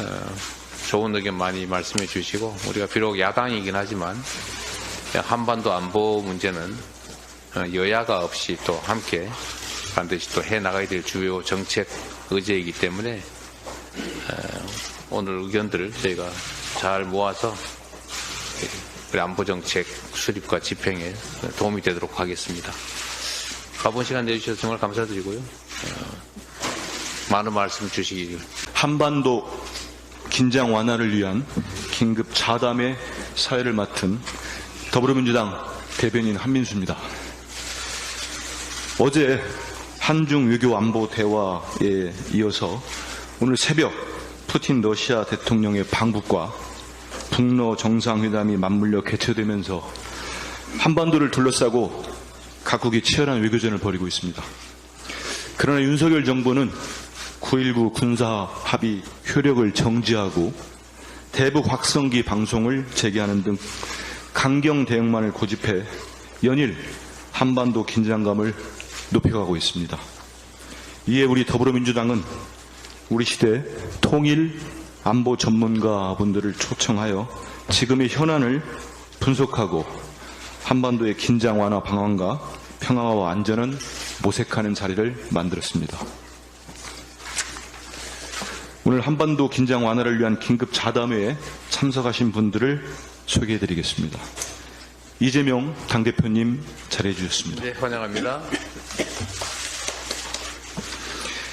어, 좋은 의견 많이 말씀해 주시고 우리가 비록 야당이긴 하지만 한반도 안보 문제는 어, 여야가 없이 또 함께 반드시 또 해 나가야 될 주요 정책 의제이기 때문에 어, 오늘 의견들을 저희가 잘 모아서 우리 안보 정책 수립과 집행에 도움이 되도록 하겠습니다. 가본 시간 내주셔서 정말 감사드리고요. 어, 많은 말씀 주시길 한반도 긴장 완화를 위한 긴급 자담의 사회를 맡은 더불어민주당 대변인 한민수입니다. 어제 한중 외교 안보 대화에 이어서 오늘 새벽 푸틴 러시아 대통령의 방북과 북러 정상회담이 맞물려 개최되면서 한반도를 둘러싸고 각국이 치열한 외교전을 벌이고 있습니다. 그러나 윤석열 정부는 9.19 군사 합의 효력을 정지하고 대북 확성기 방송을 재개하는 등 강경 대응만을 고집해 연일 한반도 긴장감을 높여가고 있습니다. 이에 우리 더불어민주당은 우리 시대 통일 안보 전문가분들을 초청하여 지금의 현안을 분석하고 한반도의 긴장 완화 방안과 평화와 안전을 모색하는 자리를 만들었습니다. 오늘 한반도 긴장 완화를 위한 긴급 자담회에 참석하신 분들을 소개해 드리겠습니다. 이재명 당대표님 자리해 주셨습니다. 네, 환영합니다.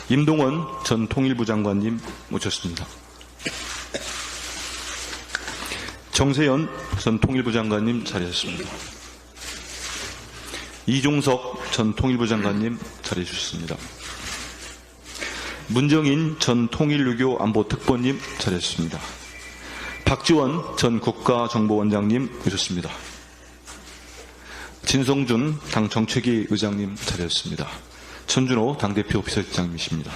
임동원 전 통일부 장관님 모셨습니다. 정세현 전 통일부 장관님 자리하셨습니다. 이종석 전 통일부 장관님 자리해 주셨습니다. 문정인 전 통일외교 안보특보님 자리하셨습니다. 박지원 전 국가정보원장님 모셨습니다. 진성준 당 정책위 의장님 자리하셨습니다. 천준호 당대표 비서실장님이십니다.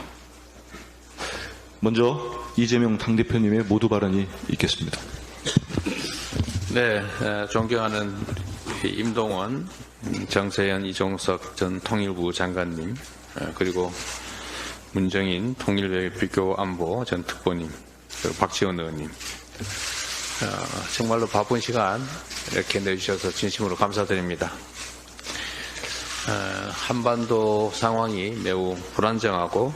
먼저 이재명 당대표님의 모두 발언이 있겠습니다. 네, 에, 존경하는 임동원, 음, 정세현, 이종석 전 통일부 장관님, 에, 그리고 문정인 통일외교 안보 전 특보님, 박지원 의원님. 어, 정말로 바쁜 시간 이렇게 내주셔서 진심으로 감사드립니다. 어, 한반도 상황이 매우 불안정하고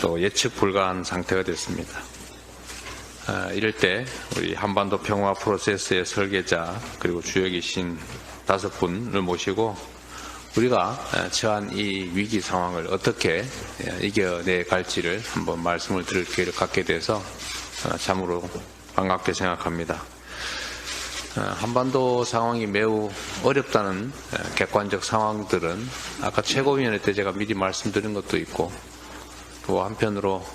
또 예측 불가한 상태가 됐습니다. 아, 이럴 때 우리 한반도 평화 프로세스의 설계자 그리고 주역이신 다섯 분을 모시고 우리가 아, 처한 이 위기 상황을 어떻게 예, 이겨내 갈지를 한번 말씀을 드릴 기회를 갖게 돼서 아, 참으로 반갑게 생각합니다. 아, 한반도 상황이 매우 어렵다는 아, 객관적 상황들은 아까 최고위원회 때 제가 미리 말씀드린 것도 있고 또 한편으로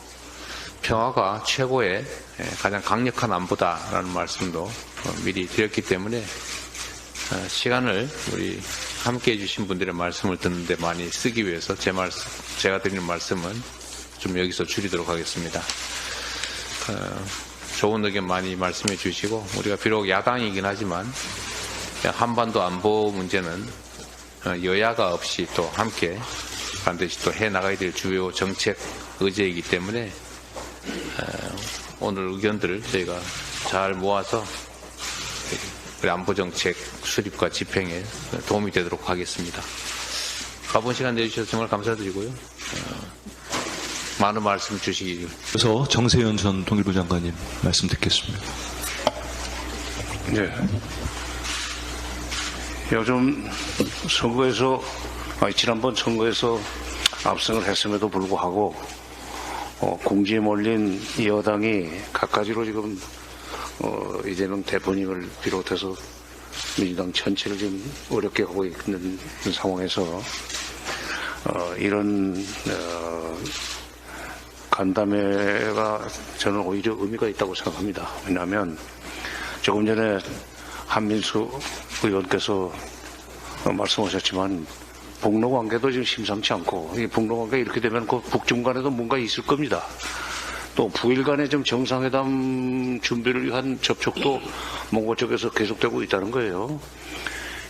평화가 최고의 예, 가장 강력한 안보다라는 말씀도 어, 미리 드렸기 때문에 어, 시간을 우리 함께 해주신 분들의 말씀을 듣는데 많이 쓰기 위해서 제 말씀, 제가 드리는 말씀은 좀 여기서 줄이도록 하겠습니다. 어, 좋은 의견 많이 말씀해 주시고 우리가 비록 야당이긴 하지만 한반도 안보 문제는 어, 여야가 없이 또 함께 반드시 또 해 나가야 될 주요 정책 의제이기 때문에 오늘 의견들을 저희가 잘 모아서 우리 안보 정책 수립과 집행에 도움이 되도록 하겠습니다. 가본 시간 내주셔서 정말 감사드리고요. 어, 많은 말씀 주시기 그래서 정세현 전 통일부 장관님 말씀 듣겠습니다. 네. 요즘 선거에서, 아니, 지난번 선거에서 압승을 했음에도 불구하고, 어, 공지에 몰린 이 여당이 갖가지로 지금, 어, 이재명 대표님을 비롯해서 민주당 전체를 지금 어렵게 하고 있는 상황에서, 어, 이런, 어, 간담회가 저는 오히려 의미가 있다고 생각합니다. 왜냐하면 조금 전에 한민수 의원께서 어, 말씀하셨지만 북로 관계도 지금 심상치 않고 이 북로 관계 이렇게 되면 그 북중 간에도 뭔가 있을 겁니다. 또 북일 간의 좀 정상회담 준비를 위한 접촉도 몽고 쪽에서 계속되고 있다는 거예요.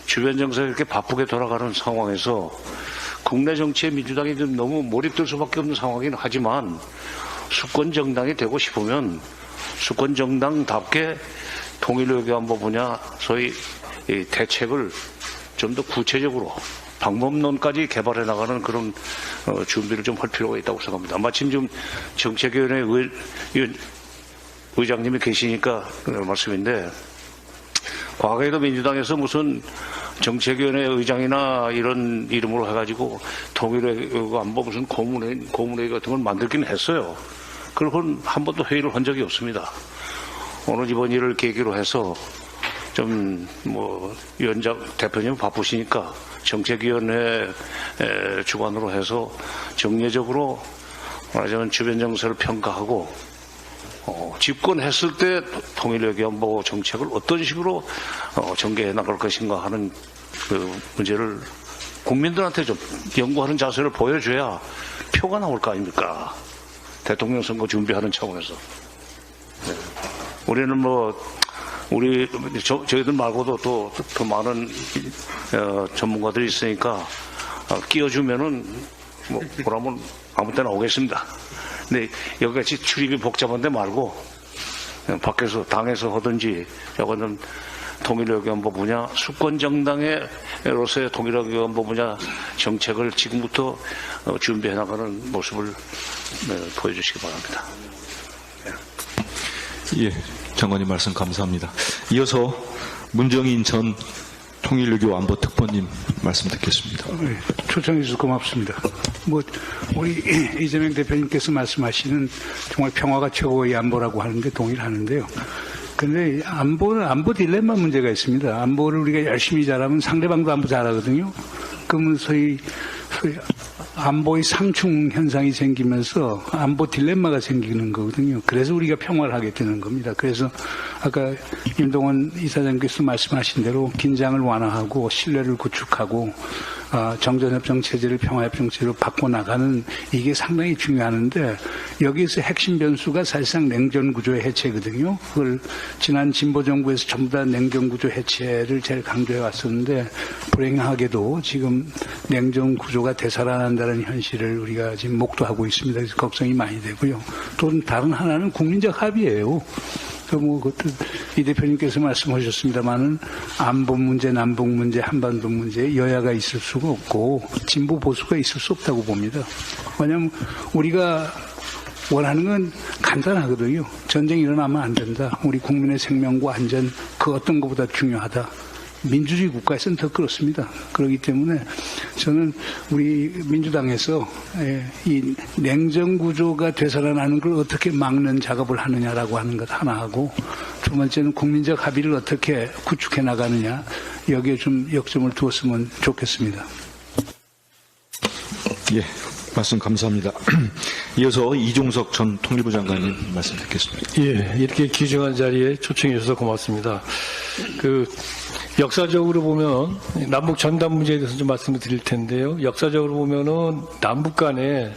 주변 정세가 이렇게 바쁘게 돌아가는 상황에서 국내 정치에 민주당이 좀 너무 몰입될 수밖에 없는 상황이긴 하지만 수권 정당이 되고 싶으면 수권 정당답게 통일외교안보 분야 소위 이 대책을 좀 더 구체적으로 방법론까지 개발해 나가는 그런 어, 준비를 좀 할 필요가 있다고 생각합니다. 마침 좀 정책위원회 의, 의, 의장님이 계시니까 말씀인데 과거에도 민주당에서 무슨 정책위원회 의장이나 이런 이름으로 해가지고 통일외교 안보 무슨 고문회, 고문회 같은 걸 만들긴 했어요. 그걸 한 번도 회의를 한 적이 없습니다. 오늘 이번 일을 계기로 해서 좀 뭐 위원장 대표님 바쁘시니까 정책위원회 에, 주관으로 해서 정례적으로 말하자면 주변 정세를 평가하고 어, 집권했을 때 통일외교 안보 정책을 어떤 식으로 어, 전개해 나갈 것인가 하는 그 문제를 국민들한테 좀 연구하는 자세를 보여줘야 표가 나올 거 아닙니까? 대통령 선거 준비하는 차원에서. 네. 우리는 뭐 우리 저, 저희들 말고도 또 더 많은 어, 전문가들이 있으니까 어, 끼워주면은 뭐 그러면 아무 때나 오겠습니다. 근데 여기같이 출입이 복잡한데 말고 그냥 밖에서 당에서 하든지 여거는 통일외교안보 분야 수권 정당에로서의 통일외교안보 분야 정책을 지금부터 어, 준비해 나가는 모습을 네, 보여주시기 바랍니다. 예, 장관님 말씀 감사합니다. 이어서 문정인 전 통일외교 안보 특보님 말씀 듣겠습니다. 네, 초청해 주셔서 고맙습니다. 뭐 우리 이재명 대표님께서 말씀하시는 정말 평화가 최고의 안보라고 하는데 동의를 하는데요. 근데 안보는 안보 딜레마 문제가 있습니다. 안보를 우리가 열심히 잘하면 상대방도 안보 잘하거든요. 그러면 소위, 소위 안보의 상충 현상이 생기면서 안보 딜레마가 생기는 거거든요. 그래서 우리가 평화를 하게 되는 겁니다. 그래서 아까 임동원 이사장께서 말씀하신 대로 긴장을 완화하고 신뢰를 구축하고 아, 정전협정 체제를 평화협정 체제로 바꿔나가는 이게 상당히 중요하는데 여기에서 핵심 변수가 사실상 냉전 구조의 해체거든요. 그걸 지난 진보 정부에서 전부 다 냉전 구조 해체를 제일 강조해 왔었는데 불행하게도 지금 냉전 구조가 되살아난다는 현실을 우리가 지금 목도하고 있습니다. 그래서 걱정이 많이 되고요. 또 다른 하나는 국민적 합의예요. 그뭐 그것도 이 대표님께서 말씀하셨습니다만은 안보 문제, 남북 문제, 한반도 문제 여야가 있을 수가 없고 진보 보수가 있을 수 없다고 봅니다. 왜냐하면 우리가 원하는 건 간단하거든요. 전쟁이 일어나면 안 된다. 우리 국민의 생명과 안전 그 어떤 것보다 중요하다. 민주주의 국가에서는 더 그렇습니다. 그렇기 때문에 저는 우리 민주당에서 예, 이 냉전 구조가 되살아나는 걸 어떻게 막는 작업을 하느냐라고 하는 것 하나 하고 두 번째는 국민적 합의를 어떻게 구축해 나가느냐 여기에 좀 역점을 두었으면 좋겠습니다. 예, 말씀 감사합니다. 이어서 이종석 전 통일부 장관님 말씀 듣겠습니다. 예, 이렇게 귀중한 자리에 초청해 주셔서 고맙습니다. 그 역사적으로 보면 남북 전단 문제에 대해서 좀 말씀을 드릴 텐데요. 역사적으로 보면은 남북 간에 예,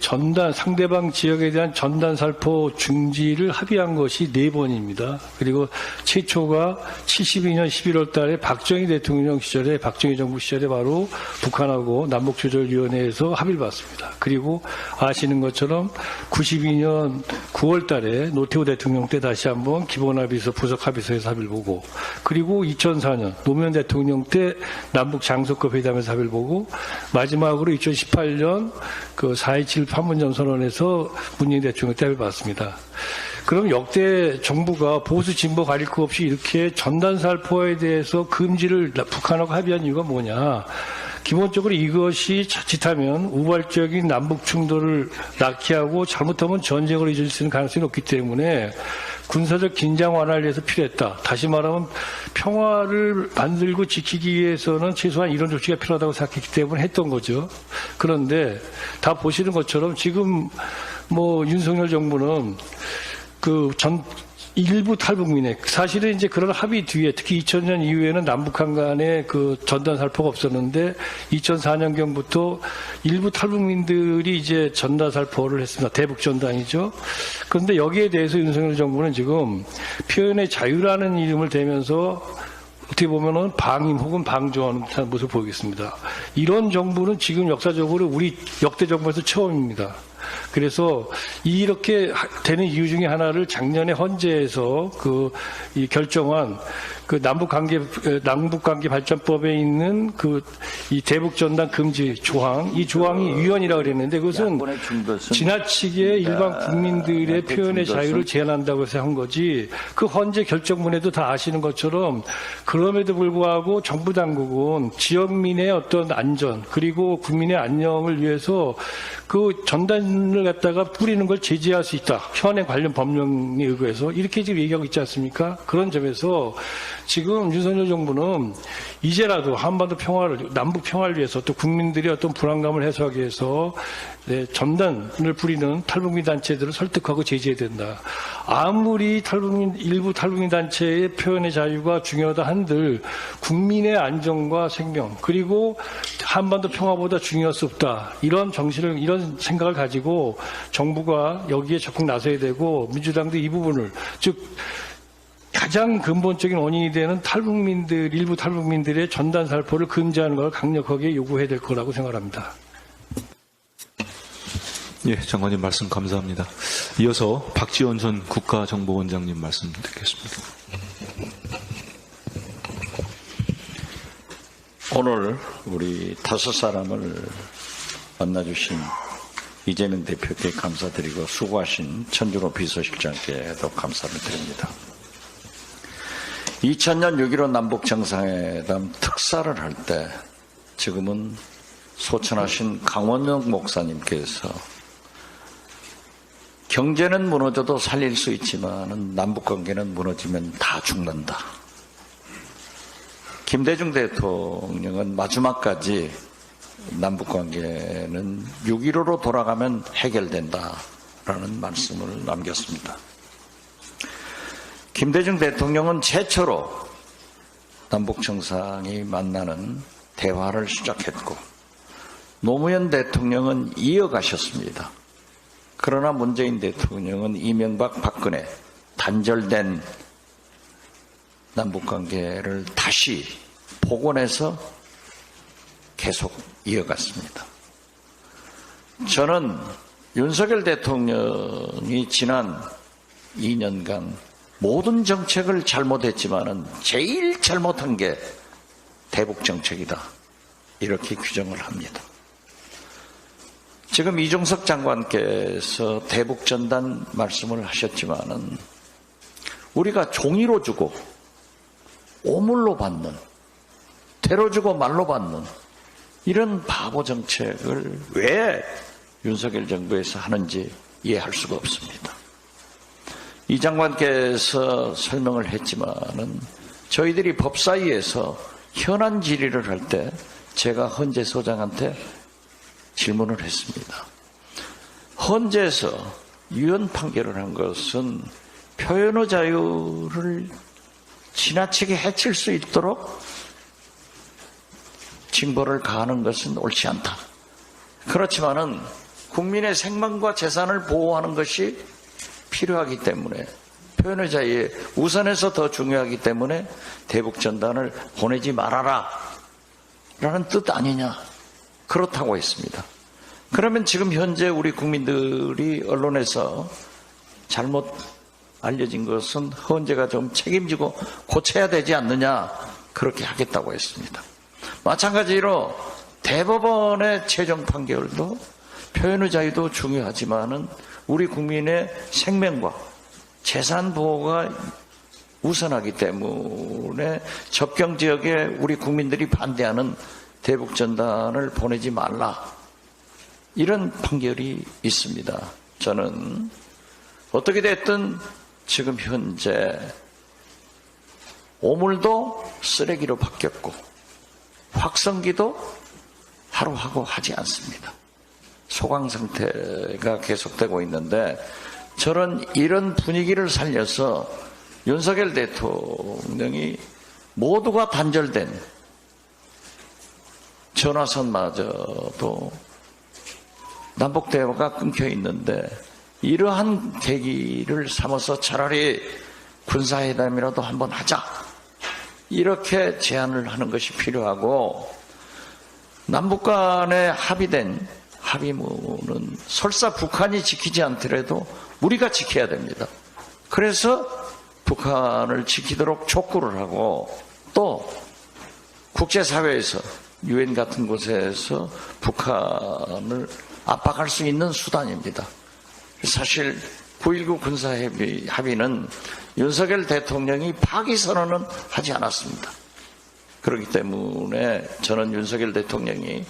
전단 상대방 지역에 대한 전단 살포 중지를 합의한 것이 네 번입니다. 그리고 최초가 72년 11월 달에 박정희 대통령 시절에 박정희 정부 시절에 바로 북한하고 남북 조절 위원회에서 합의를 봤습니다. 그리고 아시는 것처럼 92년 9월 달에 노태우 대통령 때 다시 한번 기본합의서 부석 합의서에서 합의를 보고 그리고 2004년 노무현 대통령 때 남북 장소급 회담에서 합의를 보고 마지막으로 2018년 그4.27 판문점 선언에서 문재인 대통령 때 합의를 봤습니다. 그럼 역대 정부가 보수 진보 가릴 것 없이 이렇게 전단 살포에 대해서 금지를 북한하고 합의한 이유가 뭐냐? 기본적으로 이것이 자칫하면 우발적인 남북 충돌을 낳게 하고 잘못하면 전쟁으로 이어질 수 있는 가능성이 높기 때문에 군사적 긴장 완화를 위해서 필요했다. 다시 말하면 평화를 만들고 지키기 위해서는 최소한 이런 조치가 필요하다고 생각했기 때문에 했던 거죠. 그런데 다 보시는 것처럼 지금 뭐 윤석열 정부는 그 전 일부 탈북민의 사실은 이제 그런 합의 뒤에 특히 2000년 이후에는 남북한 간에 그 전단 살포가 없었는데 2004년경부터 일부 탈북민들이 이제 전단 살포를 했습니다. 대북 전단이죠. 그런데 여기에 대해서 윤석열 정부는 지금 표현의 자유라는 이름을 대면서 어떻게 보면은 방임 혹은 방조하는 듯한 모습을 보이겠습니다. 이런 정부는 지금 역사적으로 우리 역대 정부에서 처음입니다. 그래서 이렇게 하- 되는 이유 중에 하나를 작년에 헌재에서 그이 결정한 그 남북 관계 남북 관계 발전법에 있는 그 이 대북 전단 금지 조항 이 조항이 위헌이라 그랬는데 그것은 지나치게 일반 국민들의 표현의 준 자유를 제한한다고 해서 한 거지. 그 헌재 결정문에도 다 아시는 것처럼 그럼에도 불구하고 정부 당국은 지역민의 어떤 안전 그리고 국민의 안녕을 위해서 그 전단을 갖다가 뿌리는 걸 제재할 수 있다. 현행 관련 법령에 의거해서. 이렇게 지금 얘기하고 있지 않습니까? 그런 점에서 지금 윤석열 정부는 이제라도 한반도 평화를 남북 평화를 위해서 또 국민들의 어떤 불안감을 해소하기 위해서 네, 전단을 뿌리는 탈북민 단체들을 설득하고 제재해야 된다. 아무리 탈북민 일부 탈북민 단체의 표현의 자유가 중요하다 한들 국민의 안전과 생명 그리고 한반도 평화보다 중요할 수 없다. 이런 정신을 이런 생각을 가지고 정부가 여기에 적극 나서야 되고 민주당도 이 부분을 즉 가장 근본적인 원인이 되는 탈북민들 일부 탈북민들의 전단 살포를 금지하는 걸 강력하게 요구해야 될 거라고 생각합니다. 예, 장관님 말씀 감사합니다. 이어서 박지원 전 국가정보원장님 말씀 듣겠습니다. 오늘 우리 다섯 사람을 만나주신 이재명 대표께 감사드리고 수고하신 천준호 비서실장께도 감사를 드립니다. 2000년 6.15 남북 정상회담 특사를 할 때 지금은 소천하신 강원영 목사님께서 경제는 무너져도 살릴 수 있지만 남북 관계는 무너지면 다 죽는다. 김대중 대통령은 마지막까지 남북 관계는 6.15로 돌아가면 해결된다라는 말씀을 남겼습니다. 김대중 대통령은 최초로 남북 정상이 만나는 대화를 시작했고 노무현 대통령은 이어가셨습니다. 그러나 문재인 대통령은 이명박 박근혜 단절된 남북 관계를 다시 복원해서 계속 이어갔습니다. 저는 윤석열 대통령이 지난 2년간 모든 정책을 잘못했지만은 제일 잘못한 게 대북 정책이다. 이렇게 규정을 합니다. 지금 이종석 장관께서 대북 전단 말씀을 하셨지만은 우리가 종이로 주고 오물로 받는 대로 주고 말로 받는 이런 바보 정책을 왜 윤석열 정부에서 하는지 이해할 수가 없습니다. 이 장관께서 설명을 했지만은 저희들이 법사위에서 현안 질의를 할 때 제가 헌재 소장한테 질문을 했습니다. 헌재에서 유언 판결을 한 것은 표현의 자유를 지나치게 해칠 수 있도록 징벌을 가하는 것은 옳지 않다. 그렇지만은 국민의 생명과 재산을 보호하는 것이 필요하기 때문에 표현의 자유에 우선해서 더 중요하기 때문에 대북 전단을 보내지 말아라 라는 뜻 아니냐 그렇다고 했습니다. 그러면 지금 현재 우리 국민들이 언론에서 잘못 알려진 것은 헌재가 좀 책임지고 고쳐야 되지 않느냐 그렇게 하겠다고 했습니다. 마찬가지로 대법원의 최종 판결도 표현의 자유도 중요하지만은 우리 국민의 생명과 재산 보호가 우선하기 때문에 접경 지역에 우리 국민들이 반대하는 대북 전단을 보내지 말라 이런 판결이 있습니다. 저는 어떻게 됐든 지금 현재 오물도 쓰레기로 바뀌었고 확성기도 하루하고 하지 않습니다. 소강 상태가 계속되고 있는데 저는 이런 분위기를 살려서 윤석열 대통령이 모두가 단절된 전화선마저도 남북 대화가 끊겨 있는데 이러한 계기를 삼아서 차라리 군사회담이라도 한번 하자. 이렇게 제안을 하는 것이 필요하고 남북 간에 합의된 합의문은 설사 북한이 지키지 않더라도 우리가 지켜야 됩니다. 그래서 북한을 지키도록 촉구를 하고 또 국제사회에서 유엔 같은 곳에서 북한을 압박할 수 있는 수단입니다. 사실 9.19 군사합의 합의는 윤석열 대통령이 파기 선언은 하지 않았습니다. 그렇기 때문에 저는 윤석열 대통령이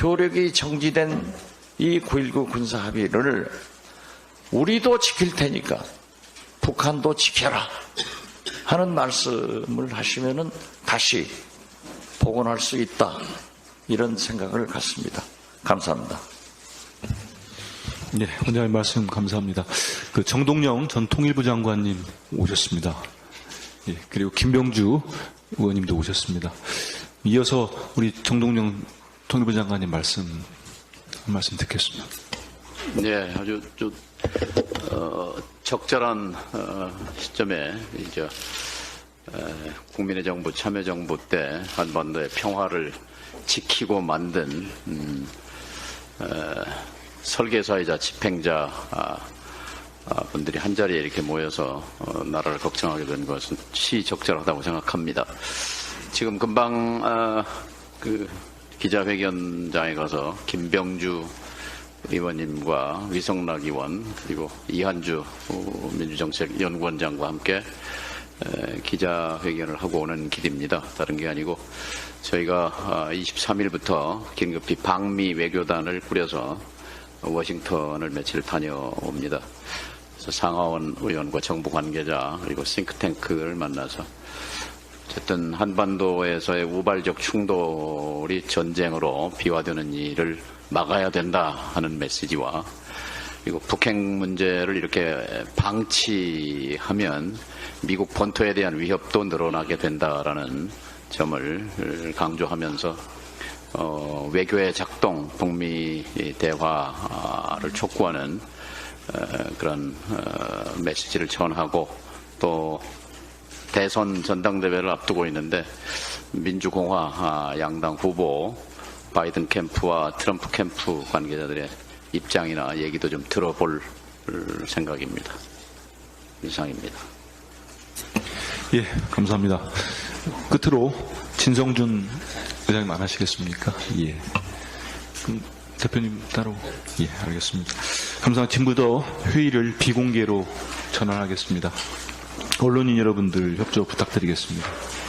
효력이 정지된 이 9.19 군사 합의를 우리도 지킬 테니까 북한도 지켜라 하는 말씀을 하시면은 다시 복원할 수 있다 이런 생각을 갖습니다. 감사합니다. 네, 원장님 말씀 감사합니다. 그 정동영 전 통일부 장관님 오셨습니다. 예, 그리고 김병주 의원님도 오셨습니다. 이어서 우리 정동영 통일부 장관님 말씀 한 말씀 듣겠습니다. 네, 아주 좀, 어, 적절한 어, 시점에 이제 에, 국민의 정부, 참여정부 때 한반도의 평화를 지키고 만든 음, 에, 설계사이자 집행자 아, 아, 분들이 한 자리에 이렇게 모여서 어, 나라를 걱정하게 된 것은 시적절하다고 생각합니다. 지금 금방 아, 그 기자회견장에 가서 김병주 의원님과 위성락 의원 그리고 이한주 어, 민주정책연구원장과 함께 에, 기자회견을 하고 오는 길입니다. 다른 게 아니고 저희가 23일부터 긴급히 방미 외교단을 꾸려서 워싱턴을 며칠 다녀옵니다. 상하원 의원과 정부 관계자 그리고 싱크탱크를 만나서 어쨌든 한반도에서의 우발적 충돌이 전쟁으로 비화되는 일을 막아야 된다 하는 메시지와 그리고 북핵 문제를 이렇게 방치하면 미국 본토에 대한 위협도 늘어나게 된다라는 점을 강조하면서 어, 외교의 작동, 북미 대화를 촉구하는 어, 그런 어, 메시지를 전하고 또 대선 전당대회를 앞두고 있는데 민주공화 아, 양당 후보 바이든 캠프와 트럼프 캠프 관계자들의 입장이나 얘기도 좀 들어볼 생각입니다. 이상입니다. 예, 감사합니다. 끝으로 진성준 의장님 안 하시겠습니까? 예. 대표님 따로 예, 알겠습니다. 감사합니다. 지금부터 회의를 비공개로 전환하겠습니다. 언론인 여러분들 협조 부탁드리겠습니다.